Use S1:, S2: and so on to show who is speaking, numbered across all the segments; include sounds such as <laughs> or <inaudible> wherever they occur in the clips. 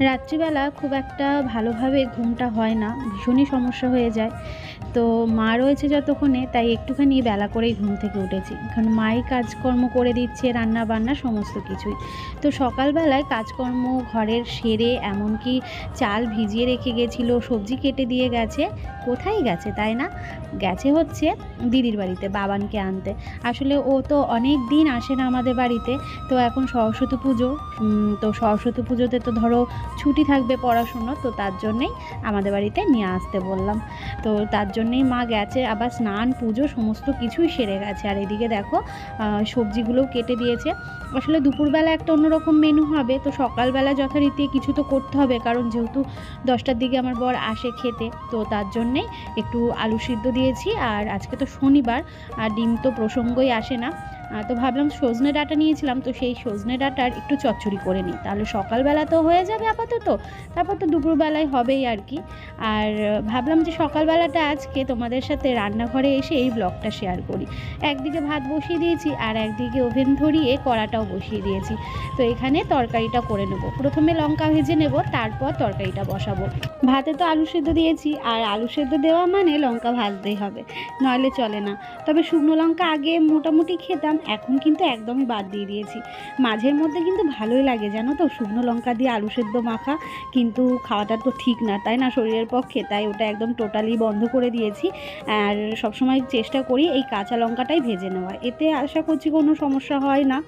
S1: রাত্রিবেলা খুব একটা ভালোভাবে ঘুমটা হয় না, ভীষণই সমস্যা হয়ে যায়। তো মা রয়েছে যতক্ষণে, তাই একটুখানি বেলা করেই ঘুম থেকে উঠেছি। কারণ মাই কাজকর্ম করে দিচ্ছে রান্না বান্না সমস্ত কিছুই। তো সকালবেলায় কাজকর্ম ঘরের সেরে, এমনকি চাল ভিজিয়ে রেখে গেছিল, সবজি কেটে দিয়ে গেছে কোথায় গেছে, তাই না? গেছে হচ্ছে দিদির বাড়িতে, বাবানকে আনতে। আসলে ও তো অনেক দিন আসে না আমাদের বাড়িতে, তো এখন সরস্বতী পুজো তো সরস্বতী পুজোতে তো ধরো ছুটি থাকবে পড়াশুনো, তো তার জন্যেই আমাদের বাড়িতে নিয়ে আসতে বললাম। তো তার জন্যেই মা গেছে, আবার স্নান, পুজো সমস্ত কিছুই সেরে গেছে। আর এদিকে দেখো সবজিগুলোও কেটে দিয়েছে। আসলে দুপুরবেলা একটা অন্যরকম মেনু হবে, তো সকালবেলা যথারীতি কিছু তো করতে হবে, কারণ যেহেতু দশটার দিকে আমার বর আসে খেতে, তো তার জন্যেই একটু আলু সিদ্ধ দিয়েছি আর আজকে তো শনিবার আর ডিম তো প্রসঙ্গই আসে না। তো ভাবলাম সজনে ডাঁটা নিয়েছিলাম, তো সেই সজনে ডাঁটার একটু চচ্চড়ি করে নিই। তাহলে সকালবেলা তো হয়ে যাবে আপাতত, তারপর তো দুপুরবেলায় হবেই আর কি। আর ভাবলাম যে সকালবেলাটা আজকে তোমাদের সাথে রান্নাঘরে এসে এই ব্লগটা শেয়ার করি। একদিকে ভাত বসিয়ে দিয়েছি, আর একদিকে ওভেন ধরিয়ে কড়াটাও বসিয়ে দিয়েছি। তো এখানে তরকারিটা করে নেব। প্রথমে লঙ্কা ভেজে নেব, তারপর তরকারিটা বসাবো। ভাতে তো আলু সেদ্ধ দিয়েছি, আর আলু সেদ্ধ দেওয়া মানে লঙ্কা ভাজতেই হবে। নইলে চলে না। তবে শুকনো লঙ্কা আগে মোটামুটি খেতাম এখন কিন্তু একদমই বাদ দিয়ে দিয়েছি। মাঝের মধ্যে কিন্তু ভালোই লাগে, জানো তো? শুকনো লঙ্কা দিয়ে আলু সেদ্ধ মাখা কিন্তু খাওয়াটা তো ঠিক না, তাই না? শরীরের পক্ষে, তাই ওটা একদম টোটালি বন্ধ করে দিয়েছি। আর সবসময় চেষ্টা করি এই কাঁচা লঙ্কাটাই ভেজে নেওয়া। এতে আশা করছি কোনো সমস্যা হয় না।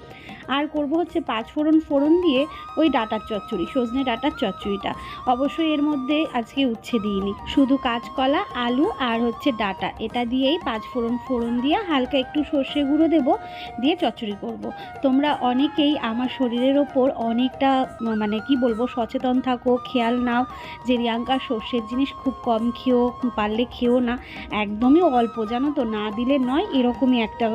S1: আর করব হচ্ছে পাঁচ ফোড়ন ফোড়ন দিয়ে ওই ডাটার চচ্চড়ি, সজনে ডাটার চচ্চড়িটা। অবশ্যই এর মধ্যে আজকে উচ্ছে দিইনি। শুধু কাঁচকলা, আলু আর হচ্ছে ডাটা। এটা দিয়েই পাঁচ ফোড়ন ফোড়ন দিয়ে হালকা একটু সর্ষে গুঁড়ো দেবো। দিয়ে চচ্চড়ি করব। তোমরা অনেকেই আমার শরীরের ওপর অনেকটা মানে কি বলব, সচেতন থাকো, খেয়াল নাও যে রিয়াঙ্কা সর্ষের জিনিস খুব কম খেও পারলে খেও না, একদমই অল্প জানো তো, না দিলে নয়, এরকমই একটা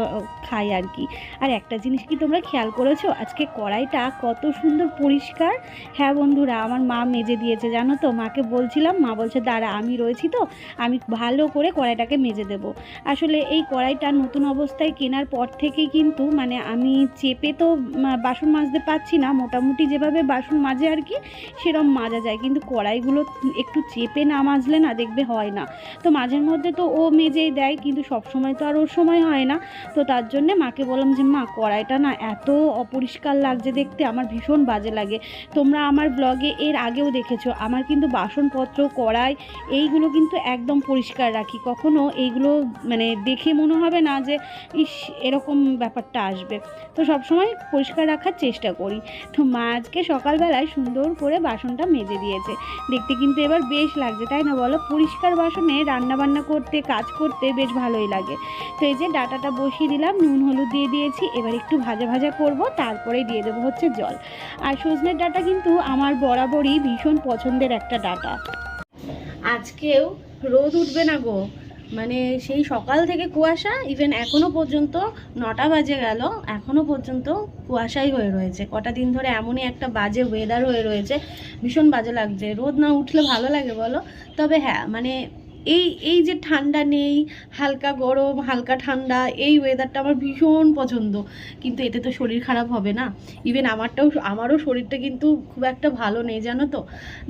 S1: খাই আর কি। আর একটা জিনিস কি তোমরা খেয়াল করেছ? আজকে কড়াইটা কত সুন্দর পরিষ্কার। হ্যাঁ বন্ধুরা, আমার মা মেজে দিয়েছে, জানো তো, মাকে বলছিলাম, মা বলছে, দাঁড়া, আমি রয়েছি তো, আমি ভালো করে কড়াইটাকে মেজে দেবো। আসলে এই কড়াইটা নতুন অবস্থায় কেনার পর থেকেই কিন্তু মানে আমি চেপে তো বাসন মাজতে পারছি না। মোটামুটি যেভাবে বাসন মাজে আর কি, সেরম মাজা যায়। কিন্তু কড়াইগুলো একটু চেপে না মাজলে না দেখবে হয় না। তো মাঝের মধ্যে তো ও মেজেই দেয়, কিন্তু সব সময় তো আর ওর সময় হয় না। তো তার জন্যে মাকে বললাম যে, মা, কড়াইটা না এত অপরিষ্কার লাগছে দেখতে, আমার ভীষণ বাজে লাগে। তোমরা আমার ব্লগে এর আগেও দেখেছ, আমার কিন্তু বাসনপত্র, কড়াই, এইগুলো কিন্তু একদম পরিষ্কার রাখি। কখনো এইগুলো মানে দেখে মনে হবে না যে, ইস, এরকম ব্যাপারটা আসবে। তো সবসময় পরিষ্কার রাখার চেষ্টা করি। তো মা আজকে সকালবেলায় সুন্দর করে বাসনটা মেজে দিয়েছে। দেখতে কিন্তু এবার বেশ লাগছে, তাই না বলো? পরিষ্কার বাসনে রান্না বান্না করতে, কাজ করতে বেশ ভালোই লাগে। তো এই যে ডাটাটা বসিয়ে দিলাম, নুন, হলুদ দিয়ে দিয়েছি। এবার একটু ভাজা ভাজা করব, তারপরে দিয়ে দেবো হচ্ছে জল। আর সজনের ডাটা কিন্তু আমার বরাবরই ভীষণ পছন্দের একটা ডাটা। আজকেও রোদ উঠবে না গো। মানে সেই সকাল থেকে কুয়াশা ইভেন এখনও পর্যন্ত নটা বাজে গেল, এখনও পর্যন্ত কুয়াশাই হয়ে রয়েছে। কটা দিন ধরে এমনই একটা বাজে ওয়েদার হয়ে রয়েছে, ভীষণ বাজে লাগছে। রোদ না উঠলে ভালো লাগে বলো? তবে হ্যাঁ মানে এই এই যে ঠান্ডা নেই, হালকা গরম, হালকা ঠান্ডা, এই ওয়েদারটা আমার ভীষণ পছন্দ। কিন্তু এতে তো শরীর খারাপ হবে না। ইভেন আমারটাও, আমারও শরীরটা কিন্তু খুব একটা ভালো নেই, জানো তো?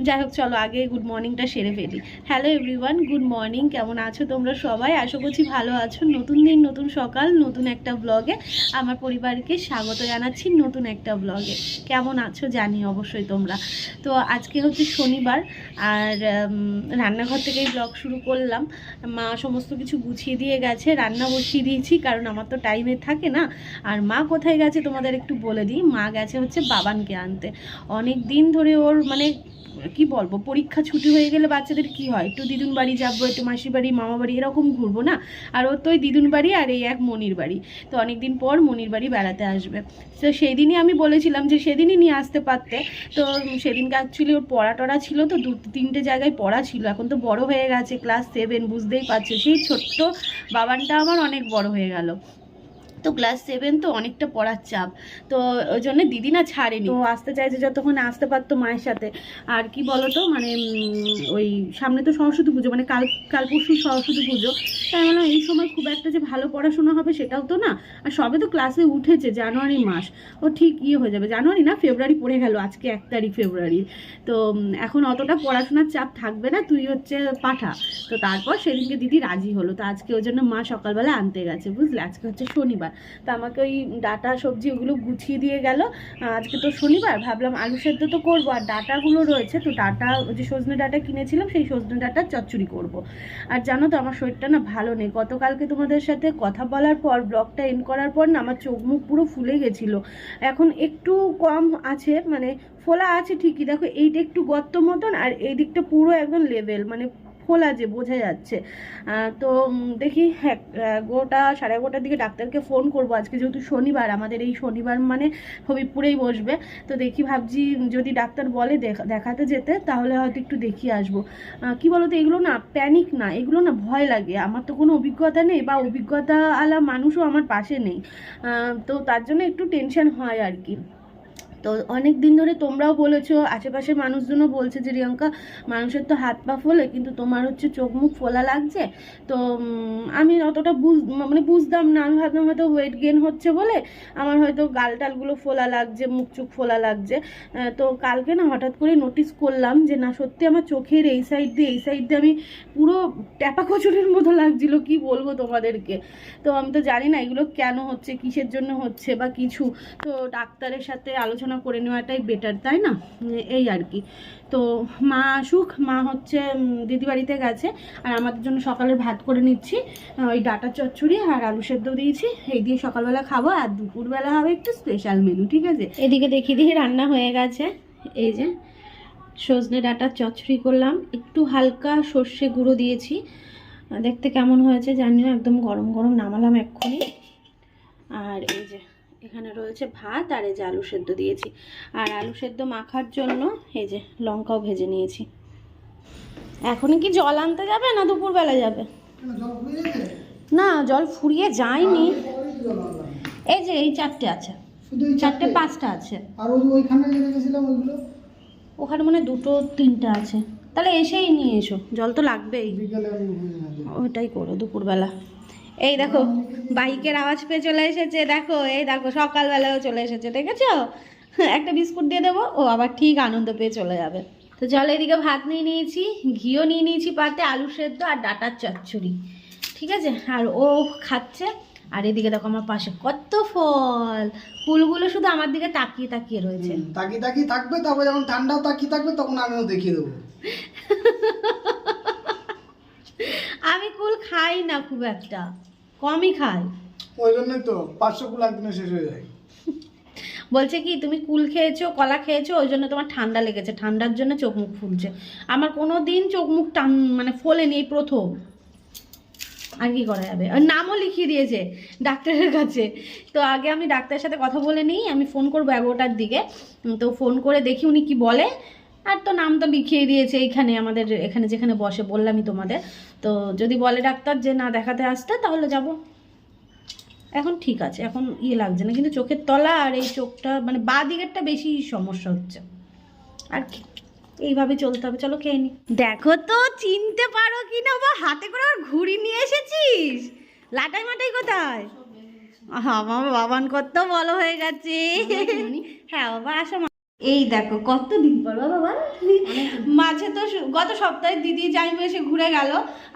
S1: যাই হোক, চলো আগে গুড মর্নিংটা সেরে ফেলি। হ্যালো এভরিওয়ান গুড মর্নিং কেমন আছো তোমরা সবাই? আশা করছি ভালো আছো। নতুন দিন, নতুন সকাল, নতুন একটা ব্লগে আমার পরিবারকে স্বাগত জানাচ্ছি নতুন একটা ব্লগে কেমন আছো জানি অবশ্যই তোমরা। তো আজকে হচ্ছে শনিবার, আর রান্নাঘর থেকেই ব্লগ শুরু করলাম। মা সমস্ত কিছু গুছিয়ে দিয়ে গেছে, রান্না বসিয়ে দিয়েছি, কারণ আমার তো টাইমে থাকে না। আর মা কোথায় গেছে তোমাদের একটু বলে দিই। মা গেছে হচ্ছে বাবানকে আনতে। অনেক দিন ধরে ওর মানে কি বলব, পরীক্ষা ছুটি হয়ে গেলে বাচ্চাদের কি হয়? একটু দিদুন বাড়ি যাব, একটু মাসির বাড়ি, মামা বাড়ি এরকম ঘুরবো না? আর ওর তো ওই দিদুন বাড়ি আর এই এক মনির বাড়ি। তো অনেক দিন পর মনির বাড়ি বেড়াতে আসবে। তো সেই দিনই আমি বলেছিলাম যে সেদিনই নিয়ে আসতে পারতে। তো সেদিনকে অ্যাকচুয়ালি ওর পড়া টড়া ছিল তো, দু, তিনটে জায়গায় পড়া ছিল। এখন তো বড় হয়ে গেছে ক্লাস সেভেন বুঝতেই পারছ। সেই ছোট্ট বাবানটা আমার অনেক বড় হয়ে গেল। তো ক্লাস সেভেন তো অনেকটা পড়ার চাপ। তো ওই জন্য দিদি না ছাড়েনি। তো আসতে চাইছে যতক্ষণ আসতে পারতো মায়ের সাথে। আর কি বলতো মানে ওই সামনে তো সরস্বতী পুজো মানে কাল কাল পরশু সরস্বতী পুজো। তাই মানে এই সময় খুব একটা যে ভালো পড়াশোনা হবে সেটাও তো না। আর সবে তো ক্লাসে উঠেছে, জানুয়ারি মাস। ও ঠিক ইয়ে হয়ে যাবে। জানুয়ারি না, ফেব্রুয়ারি পড়ে গেল, আজকে এক তারিখ ফেব্রুয়ারি। তো এখন অতটা পড়াশোনার চাপ থাকবে না, তুই হচ্ছে পাঠা। তো তারপর সেদিনকে দিদি রাজি হলো। তো আজকে ওই জন্য মা সকালবেলা আনতে গেছে, বুঝলে? আজকে হচ্ছে শনিবার। তো আমাকে ওই ডাটা, সবজি ওগুলো গুছিয়ে দিয়ে গেল। আজকে তো শনিবার, ভাবলাম আলু সেদ্ধ তো করব। আর ডাটাগুলো রয়েছে, তো ডাটা যে সজনে ডাটা কিনেছিলাম, সেই সজনে ডাটা চচ্চড়ি করব। আর জানো তো, আমার শরীরটা না ভালো নেই। গতকালকে তোমাদের সাথে কথা বলার পর, ব্লগটা এন্ড করার পর না আমার চোখ মুখ পুরো ফুলে গেছিল। এখন একটু কম আছে মানে ফোলা আছে ঠিকই। দেখো, এইটা একটু গর্ত মতন, আর এই দিকটা পুরো একদম লেভেল মানে ফোলা যে বোঝা যাচ্ছে। তো দেখি হ্যাঁ গোটা সাড়ে এগারোটার দিকে ডাক্তারকে ফোন করব আজকে, যেহেতু শনিবার, আমাদের এই শনিবার মানে হবিবপুরেই বসবে। তো দেখি, ভাবছি যদি ডাক্তার বলে দেখাতে যেতে, তাহলে হয়তো একটু দেখিয়ে আসব। কি বলতো, এগুলো না প্যানিক না, এগুলো না ভয় লাগে। আমার তো কোনো অভিজ্ঞতা নেই বা অভিজ্ঞতা আলা মানুষও আমার পাশে নেই। তো তার জন্য একটু টেনশন হয় আর কি। তো অনেক দিন ধরে তোমরাও বলেছ, আশেপাশের মানুষজনও বলছে যে, রিয়ঙ্কা, মানুষের তো হাত পা ফোলে, কিন্তু তোমার হচ্ছে চোখ মুখ ফোলা লাগছে? তো আমি অতটা বুঝ মানে বুঝতাম না। আমি ভাবতাম হয়তো ওয়েট গেন হচ্ছে বলে আমার হয়তো গাল টালগুলো ফোলা লাগছে, মুখ চুখ ফোলা লাগছে। তো কালকে না হঠাৎ করে নোটিস করলাম যে, না, সত্যি আমার চোখের এই সাইড দিয়ে, এই সাইড দিয়ে আমি পুরো ট্যাপা কচুরির মতো লাগছিল, কি বলব তোমাদেরকে? তো আমি তো জানি না এগুলো কেন হচ্ছে, কিসের জন্য হচ্ছে বা কিছু। তো ডাক্তারের সাথে আলোচনা করে নেওয়াটাই বেটার তাই না? এই আর কি। তো মা আসুক মা হচ্ছে উম, দিদি বাড়িতে গেছে আর আমাদের জন্য সকালের ভাত করে নিচ্ছি ওই ডাটা চচ্চড়ি আর আলু সেদ্ধ দিয়েছি এই দিয়ে সকালবেলা খাব আর দুপুরবেলা হবে একটু স্পেশাল মেনু ঠিক আছে? এদিকে দেখি দিয়ে রান্না হয়ে গেছে। এই যে সজনে ডাঁটার চচ্চড়ি করলাম একটু হালকা সর্ষে গুঁড়ো দিয়েছি। দেখতে কেমন হয়েছে জানি না একদম গরম গরম নামালাম এক্ষুনি। আর এই যে এখানে রয়েছে ভাত আর এই যে আলু সেদ্ধ দিয়েছি। আর আলু সেদ্ধ মাখার জন্য এই যে লঙ্কাও ভেজে নিয়েছি। এখনই কি জল আনতে যাবে না দুপুরবেলা যাবে? না জল ফুরিয়ে যায়নি। এই যে এই চারটে আছে। চারটে পাঁচটা আছে।
S2: আর ওইখানে ওইগুলো?
S1: ওখানে মানে দুটো তিনটা আছে। তাহলে এসেই নিয়ে এসো। জল তো লাগবেই। ওটাই করো দুপুরবেলা। এই দেখো বাইকের আওয়াজ পেয়ে চলে এসেছে দেখো এই দেখো সকালবেলাও চলে এসেছে দেখেছ? একটা বিস্কুট দিয়ে দেবো ও আবার ঠিক আনন্দ পেয়ে চলে যাবে। তো চলো এদিকে ভাত নিয়ে নিয়েছি ঘিও নিয়ে নিয়েছি পাতে আলু সেদ্ধ আর ডাটার চচ্চড়ি ঠিক আছে? আর ও খাচ্ছে আর এদিকে দেখো আমার পাশে কত ফল ফুলগুলো শুধু আমার দিকে তাকিয়ে তাকিয়ে রয়েছে।
S2: তাকিয়ে তাকিয়ে থাকবে তারপর যখন ঠান্ডাও তাকিয়ে থাকবে তখন আমিও দেখিয়ে দেবো।
S3: আমি কুল খাই না খুব একটা। কমই খাই
S2: ওই জন্যই তো পাঁচশো কুল একদিনে শেষ হয়ে যায়।
S3: বলছে কি তুমি কুল খেয়েছো কলা খেয়েছো ওই জন্য তোমার ঠান্ডা লেগেছে ঠান্ডার জন্য চোখ মুখ ফুলছে। আমার কোনো দিন চোখ মুখ টান মানে ফোলেনি এই প্রথম। আর কি করা যাবে? আর নামও লিখিয়ে দিয়েছে ডাক্তারের কাছে। তো আগে আমি ডাক্তারের সাথে কথা বলে নিই আমি ফোন করব এগারোটার দিকে। তো ফোন করে দেখি উনি কি বলে। আর তো নাম তো লিখিয়ে দিয়েছে এইখানে আমাদের এখানে যেখানে বসে বললামই তোমাদের। তো যদি বলে ডাক্তার যে না দেখাতে আসতে তাহলে যাব। এখন ঠিক আছে এখন ইয়ে লাগছে না কিন্তু চোখের তলা আর এই চোখটা মানে বা দিকেরটা বেশি সমস্যা হচ্ছে। আর কি এইভাবে চলতে হবে চলো খেয়ে নি। দেখো তো চিনতে পারো কি না বা হাতে করে আর ঘুড়ি নিয়ে এসেছিস? লাটাই মাটাই কোথায়? আমার বাবান কত বলো হয়ে গেছে। হ্যাঁ বাবা আসো। এই দেখো, কত দিন পর, বাবা মাঝে তো গত সপ্তাহে দিদি যাইমে এসে ঘুরে গেল,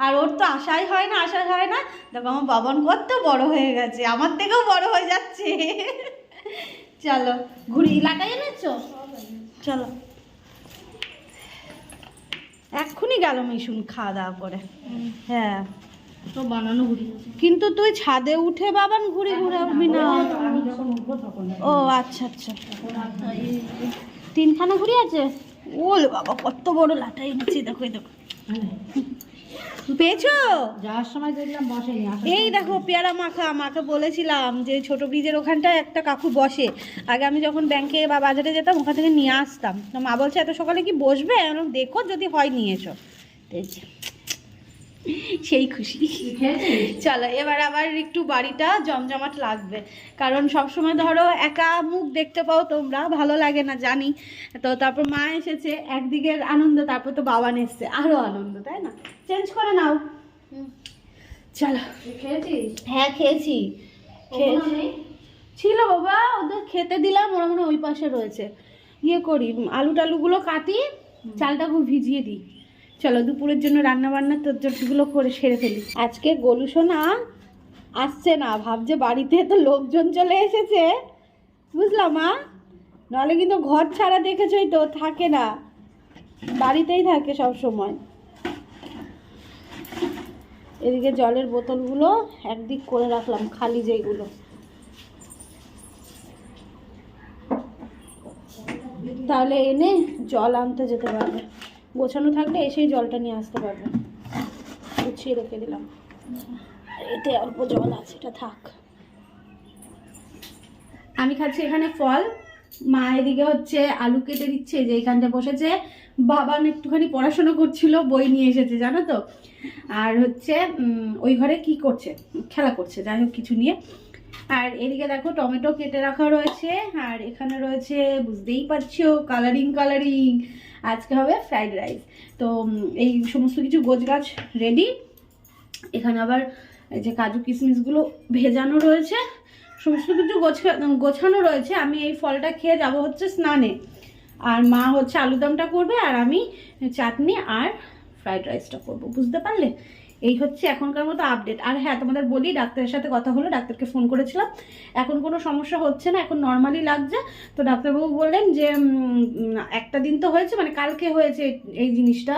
S3: আর ওর তো আশাই হয় না আশা হয় না। দেখো, আমার বাবান কত বড় হয়ে গেছে, আমার থেকেও বড় হয়ে যাচ্ছে। চলো ঘুরি লাটাই এনেছো? চলো। এক্ষুনি গেল মিশুন খাওয়া দাওয়া করে। হ্যাঁ।
S1: তো বানানো ঘুরি
S3: কিন্তু তুই ছাদে উঠে বাবান ঘুরে ঘুরে উঠবি না ও আচ্ছা আচ্ছা। তিনখানা ঘুড়ি আছে? ওলে বাবা কত বড় লাটা এনেছি দেখো দেখো। পেয়েছ?
S1: যাওয়ার সময় দেখলাম বসেনি
S3: এই দেখো পেয়ারা মাখা মাকে বলেছিলাম যে ছোট ব্রিজের ওখানটায় একটা কাকু বসে। আগে আমি যখন ব্যাংকে বা বাজারে যেতাম ওখান থেকে নিয়ে আসতাম। তো মা বলছে এত সকালে কি বসবে? দেখো যদি হয় নিয়ে এসো।
S1: সেই খুশি। চলো এবার আবার একটু বাড়িটা জমজমাট লাগবে। কারণ সবসময় ধরো একা মুখ দেখতে পাও তোমরা ভালো লাগে না জানি। তো তারপর মা এসেছে একদিকে আনন্দ তারপর তো বাবা এসছে আরও আনন্দ তাই না? চেঞ্জ করে নাও। চলো। হ্যাঁ খেয়েছি। খেয়েছি। ছিল বাবা ওদের খেতে দিলাম ওরা মনে ওই পাশে রয়েছে। ইয়ে করি আলু টালুগুলো কাটি চালটা খুব ভিজিয়ে দিই। চলো দুপুরের জন্য রান্না বান্না তোরগুলো করে সেরে ফেলি। আজকে গোলু সোনা আসছে না, ভাবছে বাড়িতে তো লোকজন চলে এসেছে। বুঝলাম মা? নাহলে কিন্তু ঘর ছাড়া দেখেছই তো, থাকে না। বাড়িতেই থাকে সব সময় এদিকে জলের বোতলগুলো একদিক করে রাখলাম, খালি যেগুলো। তাহলে এনে জল আনতে যেতে পারবে। গোছানো থাকলে এসেই জলটা নিয়ে আসতে পারবে। গুছিয়ে রেখে দিলাম। এতে অল্প জল আছে, এটা থাক। আমি খাচ্ছি এখানে ফল। মা এদিকে হচ্ছে আলু কেটে দিচ্ছে যে এখানটা বসেছে। বাবান একটুখানি পড়াশোনা করছিল, বই নিয়ে এসেছে, জানো তো? আর হচ্ছে ওই ঘরে কি করছে? খেলা করছে, যাই হোক কিছু নিয়ে। আর এদিকে দেখো টমেটো কেটে রাখা রয়েছে, আর এখানে রয়েছে, বুঝতেই পারছ কালারিং কালারিং আজকে হবে ফ্রাইড রাইস তো এই সমস্ত কিছু গোছগাছ রেডি এখানে আবার যে কাজু কিশমিশগুলো ভেজানো রয়েছে। সমস্ত কিছু গোছা গোছানো রয়েছে। আমি এই ফলটা খেয়ে যাব হচ্ছে স্নানে। আর মা হচ্ছে আলুদমটা করবে আর আমি চাটনি আর ফ্রাইড রাইসটা করব। বুঝতে পারলে? এই হচ্ছে এখনকার মতো আপডেট আর হ্যাঁ তোমাদের বলি, ডাক্তারের সাথে কথা হলো, ডাক্তারকে ফোন করেছিলাম। এখন কোনো সমস্যা হচ্ছে না, এখন নর্মালি লাগছে। তো ডাক্তারবাবু বললেন যে একটা দিন তো হয়েছে মানে কালকে হয়েছে এই জিনিসটা।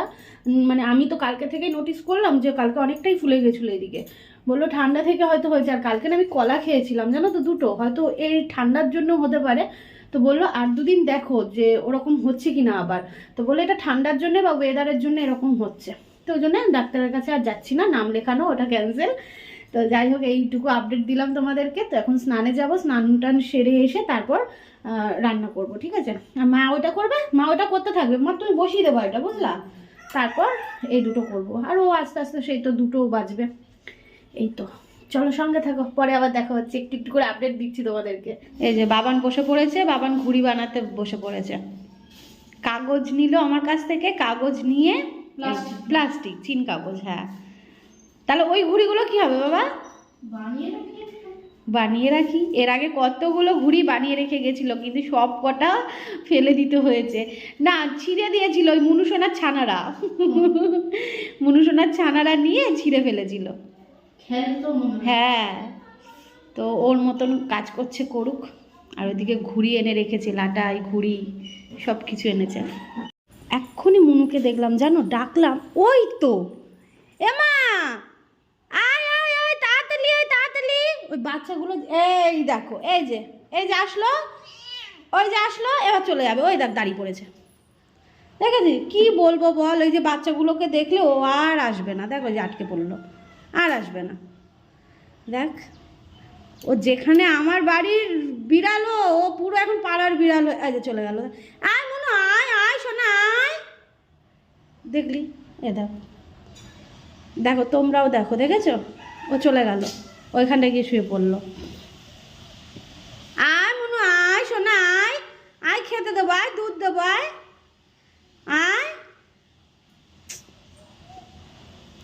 S1: মানে আমি তো কালকে থেকেই নোটিস করলাম যে, কালকে অনেকটাই ফুলে গেছিল এদিকে। বলল, ঠান্ডা থেকে হয়তো হয়েছে। আর কালকে না আমি কলা খেয়েছিলাম, জানো তো দুটো। হয়তো এই ঠান্ডার জন্য হতে পারে। তো বলল, আর দুদিন দেখো যে ওরকম হচ্ছে কি না আবার? তো বলল, এটা ঠান্ডার জন্য বা ওয়েদারের জন্য এরকম হচ্ছে। তো ওই জন্য ডাক্তারের কাছে আর যাচ্ছি না, নাম লেখানো, ওটা ক্যান্সেল তো যাই হোক, এইটুকু আপডেট দিলাম তোমাদেরকে। তো এখন স্নানে যাব, স্নান টান সেরে এসে তারপর রান্না করব, ঠিক আছে? আর মা ওটা করবে? মা ওটা করতে থাকবে। মা, তুমি বসিয়ে দেবো এটা বুঝলা? তারপর এই দুটো করব। আর ও আস্তে আস্তে সেই তো দুটো বাজবে। এই তো। চলো সঙ্গে থাকো, পরে আবার দেখা হচ্ছে। একটু একটু করে আপডেট দিচ্ছি তোমাদেরকে। এই যে বাবান বসে পড়েছে, বাবান ঘুড়ি বানাতে বসে পড়েছে। কাগজ নিল আমার কাছ থেকে, কাগজ নিয়ে. প্লাস্টিক চিন কাগজ হ্যাঁ। তাহলে ওই ঘুড়িগুলো কি হবে বাবা? বানিয়ে রাখি এর আগে কতগুলো ঘুড়ি বানিয়ে রেখে গেছিল কিন্তু সব কটা ফেলে দিতে হয়েছে। না ছিঁড়ে দিয়েছিল ওই মুনুসোনার ছানারা। মুনুসোনার ছানারা নিয়ে ছিঁড়ে ফেলেছিল। হ্যাঁ। তো ওর মতন কাজ করছে করুক। আর ওইদিকে ঘুড়ি এনে রেখেছে লাটাই ঘুড়ি সব কিছু এনেছে। এক্ষুনি মুনুকে দেখলাম, জানো? ডাকলাম, ওই তো! এমা, আয় আয় আয়, তাড়াতাড়ি আয়, তাড়াতাড়ি! ওই বাচ্চাগুলো, এই দেখো, এই যে এই যে আসলো, ওই যে আসলো, এবার চলে যাবে। ওই দেখ, দাঁড়িয়ে পড়েছে। দেখেছি কি বলব বল, ওই যে বাচ্চাগুলোকে দেখলে ও আর আসবে না। দেখ, ওই যে আটকে পড়ল, আর আসবে না। দেখ, ও যেখানে আমার বাড়ির বিড়ালো ও পুরো এখন পাড়ার বিড়াল হয়ে- চলে গেল। আয় মনে আয় আয় শোনা আয় দেখলি? এ দেখো। দেখো, তোমরাও দেখো, দেখেছ? ও চলে গেল। ওইখানটা গিয়ে শুয়ে পড়ল। আয় মনু, আয় শোনা আয়। আয়, খেতে দেবো, আয়, দুধ দেবো, আয়। আয়।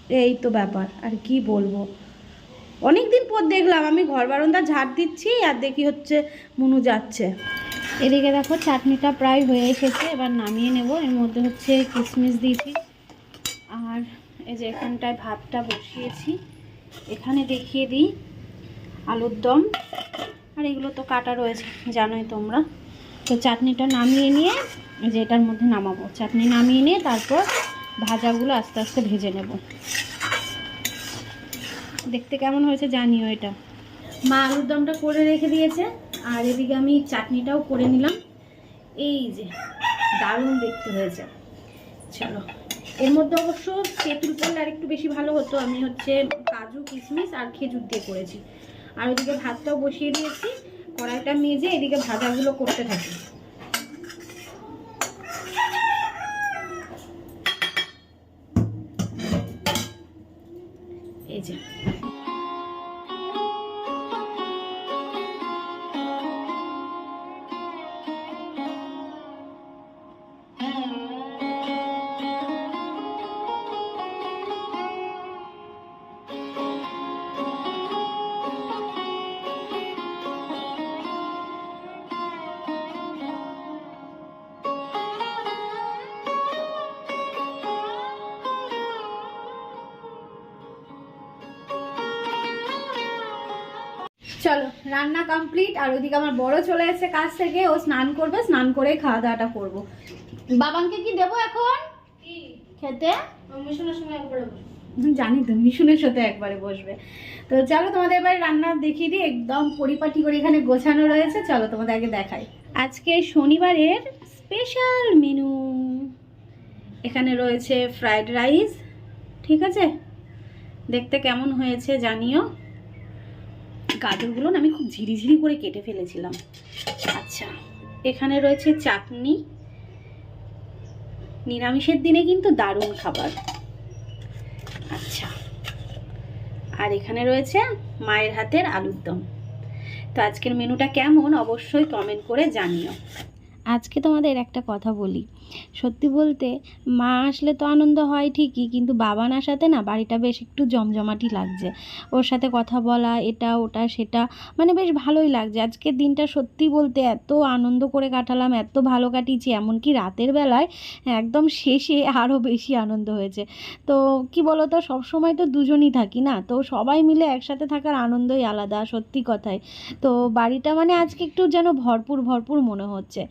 S1: এই তো ব্যাপার, আর কি বলব? অনেক দিন পর দেখলাম, আমি ঘর বারান্দা ঝাড় দিচ্ছি, আর দেখি হচ্ছে মুনু যাচ্ছে।
S3: এদিকে দেখো, চাটনিটা প্রায় হয়ে এসেছে, এবার নামিয়ে নেব। এর মধ্যে হচ্ছে কিশমিশ দিয়েছি। আর এই যে এখানটায় ভাতটা বসিয়েছি, এখানে দেখিয়ে দিই আলুর দম। আর এগুলো তো কাটা রয়েছে, জানোই তোমরা। তো চাটনিটা নামিয়ে নিয়ে যে এটার মধ্যে নামাবো। চাটনি নামিয়ে নিয়ে তারপর ভাজাগুলো আস্তে আস্তে ভেজে নেব। দেখতে কেমন হয়েছে জানিও এটা। মা আলুর দমটা করে রেখে দিয়েছে। আর এদিকে আমি চাটনিটাও করে নিলাম। এই যে, দারুণ দেখতে হয়েছে। চলো। এর মধ্যে অবশ্য তেঁতুল পড়লে আর একটু বেশি ভালো হতো। আমি হচ্ছে কাজু, কিশমিশ আর খেজুর দিয়ে করেছি। আর ওদিকে ভাতটাও বসিয়ে দিয়েছি। কড়াইটা মেজে এদিকে ভাজাগুলো করতে থাকি।
S1: চলো রান্না কমপ্লিট আর ওইদিকে আমার বড় চলে এসেছে কাজ থেকে ও স্নান করবে স্নান করে খাওয়া দাওয়াটা করব। বাবানকে কি দেবো এখন? খেতে? জানি তো মিশুনের সাথে একবারে বসবে। তো চলো তোমাদের এবার রান্না দেখিয়ে দিই একদম পরিপাটি করে এখানে গোছানো রয়েছে চলো তোমাদের আগে দেখাই। আজকে শনিবারের স্পেশাল মেনু এখানে রয়েছে ফ্রাইড রাইস ঠিক আছে? দেখতে কেমন হয়েছে জানিও। গাজরগুলো আমি খুব ঝিরিঝিরি করে কেটে ফেলেছিলাম। আচ্ছা এখানে রয়েছে চাটনি। নিরামিষের দিনে কিন্তু দারুণ খাবার। আচ্ছা আর এখানে রয়েছে মায়ের হাতের আলুর দম। তো আজকের মেনুটা কেমন অবশ্যই কমেন্ট করে জানিও।
S3: আজকে তোমাদের একটা কথা বলি। সত্যি বলতে, মা আসলে তো আনন্দ হয় ঠিকই, কিন্তু বাবা না সাথে না বাড়িটা বেশ একটু জমজমাটি লাগছে। ওর সাথে কথা বলা, এটা, ওটা, সেটা মানে বেশ ভালোই লাগছে। আজকের দিনটা সত্যি বলতে এত আনন্দ করে কাটালাম, এত ভালো কাটিয়েছি, এমনকি রাতের বেলায় একদম শেষে আরও বেশি আনন্দ হয়েছে। তো কি বলো তো সবসময় তো দুজনই থাকি না, তো সবাই মিলে একসাথে থাকার আনন্দই আলাদা, সত্যি কথাই। তো বাড়িটা মানে আজকে একটু যেন ভরপুর ভরপুর মনে হচ্ছে।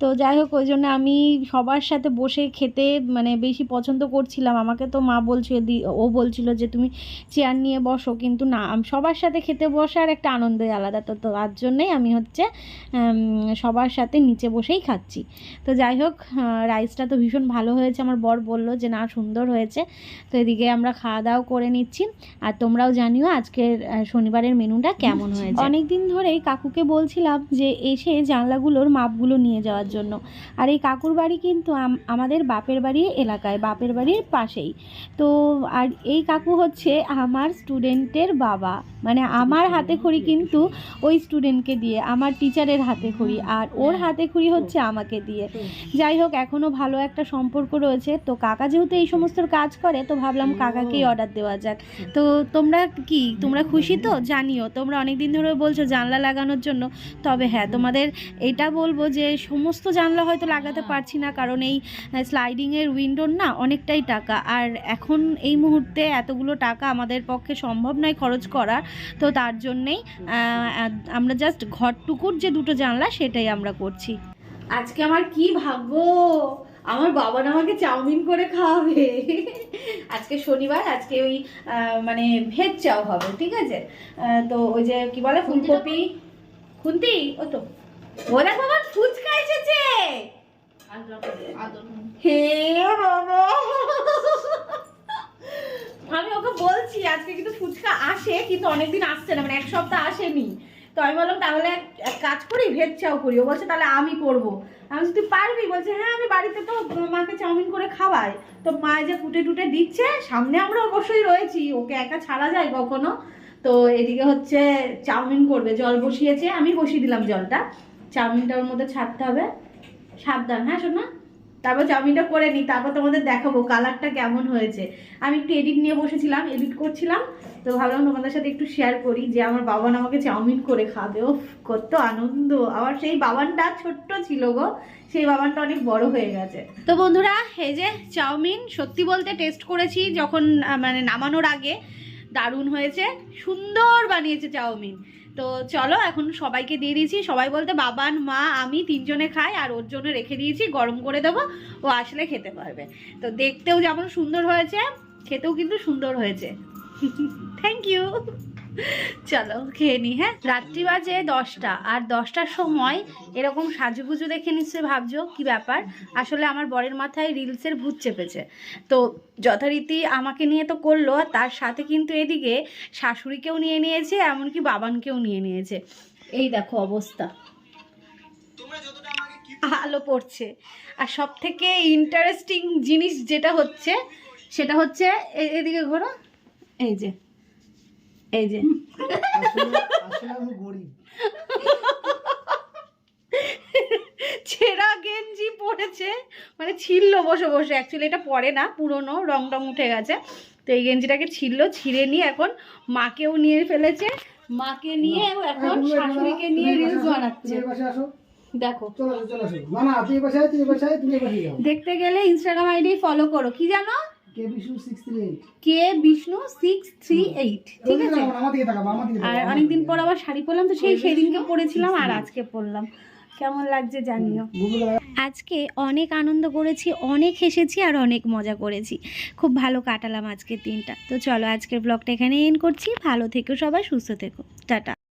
S3: তো যাই হোক, ওই জন্য আমি সবার সাথে বসে খেতে মানে বেশি পছন্দ করছিলাম। আমাকে তো মা বলছিল দি- ও বলছিল যে তুমি চেয়ার নিয়ে বসো। কিন্তু না সবার সাথে খেতে বসার একটা আনন্দই আলাদা। তো তো তার জন্যেই আমি হচ্ছে সবার সাথে নিচে বসেই খাচ্ছি। তো যাই হোক রাইসটা তো ভীষণ ভালো হয়েছে। আমার বর বলল যে না সুন্দর হয়েছে। তো এদিকে আমরা খাওয়া দাওয়া করে নিচ্ছি। আর তোমরাও জানিও আজকের শনিবারের মেনুটা কেমন হয়েছে। অনেক দিন ধরেই কাকুকে বলছিলাম যে এসে জানলাগুলোর মাপগুলো নিয়ে যাওয়ার জন্য। আর এই কাকুর বাড়ি কিন্তু আমাদের বাপের বাড়ি এলাকায়, বাপের বাড়ির পাশেই। তো আর এই কাকু হচ্ছে আমার স্টুডেন্টের বাবা। মানে আমার হাতে খড়ি কিন্তু ওই স্টুডেন্টকে দিয়ে, আমার টিচারের হাতে খড়ি। আর ওর হাতে খড়ি হচ্ছে আমাকে দিয়ে। যাই হোক এখনও ভালো একটা সম্পর্ক রয়েছে। তো কাকা যেহেতু এই সমস্ত কাজ করে, তো ভাবলাম কাকাকেই অর্ডার দেওয়া যাক। তো তোমরা কি, তোমরা খুশি তো? জানিও। তোমরা অনেক দিন ধরে বলছো জানলা লাগানোর জন্য। তবে হ্যাঁ তোমাদের এটা বলব যে সমস্ত জানলা হয়তো লাগাতে পারছি না। কারণ এই স্লাইডিংয়ের উইন্ডোর না অনেকটাই টাকা। আর এখন এই মুহূর্তে এতগুলো টাকা আমাদের পক্ষে সম্ভব নয় খরচ করা তো তার জন্যেই আমরা জাস্ট ঘরটুকুর যে দুটো জানলা সেটাই আমরা করছি।
S1: আজকে আমার কি ভাগ্য? আমার বাবা না আমাকে চাউমিন করে খাওয়াবে। আজকে শনিবার আজকে ওই মানে ভেজ চাও হবে ঠিক আছে? তো ওই যে কি বলে ফুলকপি? খুন্তি? ও তো। ও দেখো আমার ফুচকা এসেছে! হে আমি ওকে বলছি, আজকে কিন্তু ফুচকা আসে, কিন্তু অনেকদিন আসছে না মানে এক সপ্তাহ আসেনি। তো আমি বললাম, তাহলে এক- কাজ করি ভেজ চাও করি। ও বলছে, তাহলে আমি করব। আমি তুই পারবি? বলছে হ্যাঁ আমি বাড়িতে তো মাকে চাউমিন করে খাওয়াই। তো মা যে কুটে টুটে দিচ্ছে, সামনে আমরা অবশ্যই রয়েছি, ওকে একা ছাড়া যায় কখনো। তো এদিকে হচ্ছে চাউমিন করবে, জল বসিয়েছে, আমি বসিয়ে দিলাম জলটা। চাউমিনটা ওর মধ্যে ছাড়তে হবে। সাবধান। হ্যাঁ শোনা তারপর চাউমিনটা করে নিই, তারপর তোমাদের দেখাবো কালারটা কেমন হয়েছে। আমি একটু এডিট নিয়ে বসেছিলাম এডিট করছিলাম, তো ভাবলাম তোমাদের সাথে একটু শেয়ার করি যে আমার বাবান আমাকে চাউমিন করে খাবে। ও কত আনন্দ। আমার সেই বাবানটা ছোট্ট ছিল গো, সেই বাবানটা অনেক বড় হয়ে গেছে। তো বন্ধুরা, এই যে চাউমিন, সত্যি বলতে টেস্ট করেছি যখন মানে নামানোর আগে দারুণ হয়েছে। সুন্দর বানিয়েছে চাউমিন। তো চলো এখন সবাইকে দিয়ে দিয়েছি। সবাই বলতে বাবান, মা, আমি তিনজনে খাই আর ওর জন্য রেখে দিয়েছি, গরম করে দেবো, ও আসলে খেতে পারবে। তো দেখতেও যেমন সুন্দর হয়েছে, খেতেও কিন্তু সুন্দর হয়েছে। <laughs> থ্যাংক ইউ চলো, খেয়ে নি হ্যাঁ? রাত্রি বাজে দশটা, আর দশটার সময় এরকম সাজুগুজু দেখে নিশ্চয়ই ভাবছ? কি ব্যাপার? আসলে আমার বরের মাথায় রিলসের ভূত চেপেছে। তো যথারীতি আমাকে নিয়ে তো করল তার সাথে কিন্তু এদিকে শাশুড়িকেও নিয়ে নিয়েছে, এমনকি বাবানকেও নিয়ে নিয়েছে। এই দেখো অবস্থা। আলো পড়ছে। আর সব থেকে ইন্টারেস্টিং জিনিস যেটা হচ্ছে, সেটা হচ্ছে এদিকে ঘোরো। এই যে। এই যে।
S2: আমি গরিব
S1: ছেঁড়া গেঞ্জি পরেছে। মানে ছিললো বসে বসে। অ্যাকচুয়ালি এটা পরে না পুরনো রং টং উঠে গেছে। তো এই গেঞ্জিটাকে ছিললো ছিঁড়ে নিয়ে এখন মাকেও নিয়ে ফেলেছে। মাকে নিয়ে এখন শাশুড়িকে নিয়ে রিলস বানাচ্ছে। দেখো। দেখতে গেলে ইনস্টাগ্রাম আইডি ফলো করো। কি জানো?
S2: কে
S1: বিষ্ণু ঠিক আছে? আর অনেকদিন পর আবার শাড়ি পরলাম তো সেই সেদিনকে পরেছিলাম আর আজকে পরলাম। কেমন লাগছে জানিও।
S3: আজকে অনেক আনন্দ করেছি অনেক হেসেছি আর অনেক মজা করেছি। খুব ভালো কাটালাম আজকের দিনটা। তো চলো আজকের ব্লগটা এখানে এন করছি। ভালো থেকো সবাই সুস্থ থেকো। টাটা।